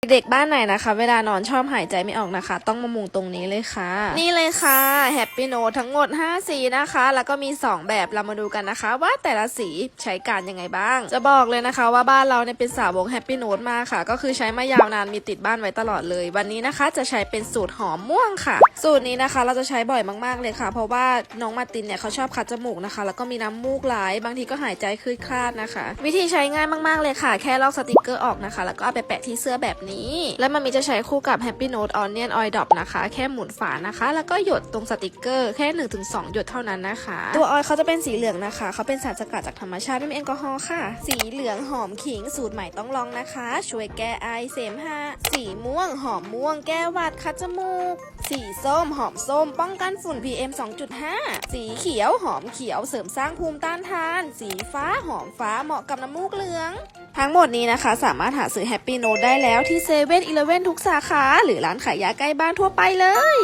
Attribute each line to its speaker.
Speaker 1: เด็กๆบ้านไหนนะคะ เวลานอนชอบหายใจไม่ออกนะคะ ต้องมามุงตรงนี้เลยค่ะ นี่เลยค่ะแฮปปี้โนทั้งหมด 5 สีนะคะ แล้วก็มี 2 แบบเรามาดูกันนะคะ ว่าแต่ละสีใช้การยังไงบ้าง จะบอกเลยนะคะ ว่าบ้านเราเนี่ยเป็นสาวกแฮปปี้โนมากค่ะ ก็คือใช้มายาวนานมีติดบ้านไว้ตลอดเลย วันนี้นะคะจะใช้เป็นสูตรหอมม่วงค่ะ สูตรนี้นะคะ เราจะใช้บ่อยมากๆเลยค่ะ เพราะว่าน้องมาตินเนี่ยเขาชอบคัดจมูกนะคะ แล้วก็มีน้ำมูกไหลบางทีก็หายใจคลืดคลาดนะคะ วิธีใช้ง่ายมากๆเลยค่ะ แค่ลอกสติกเกอร์ออกนะคะ แล้วก็เอาไปแปะที่เสื้อแบบนี้ และมันมีจะใช้คู่กับ Happy Note Onion Oil Drop นะคะ แค่หมุนฝานะคะ แล้วก็หยดตรงสติกเกอร์แค่ 1-2 หยดเท่านั้นนะคะ ตัวออยเขาจะเป็นสีเหลืองนะคะ เขาเป็นสารสกัดจากธรรมชาติไม่มีแอลกอฮอล์ค่ะ สีเหลืองหอมขิงสูตรใหม่ต้องลองนะคะ ช่วยแก้ไอเสมหะสีม่วงหอมม่วง แก้หวัดคัดจมูก สีส้มหอมส้ม ป้องกันฝุ่น PM 2.5 สีเขียวหอมเขียวเสริมสร้างภูมิต้านทาน สีฟ้าหอมฟ้าเหมาะกับน้ำมูกเหลือง ทั้งหมดนี้นะคะ สามารถหาซื้อแฮปปี้โน้ตได้แล้วที่เซเว่นอีเลเว่นทุกสาขา หรือร้านขายยาใกล้บ้านทั่วไปเลย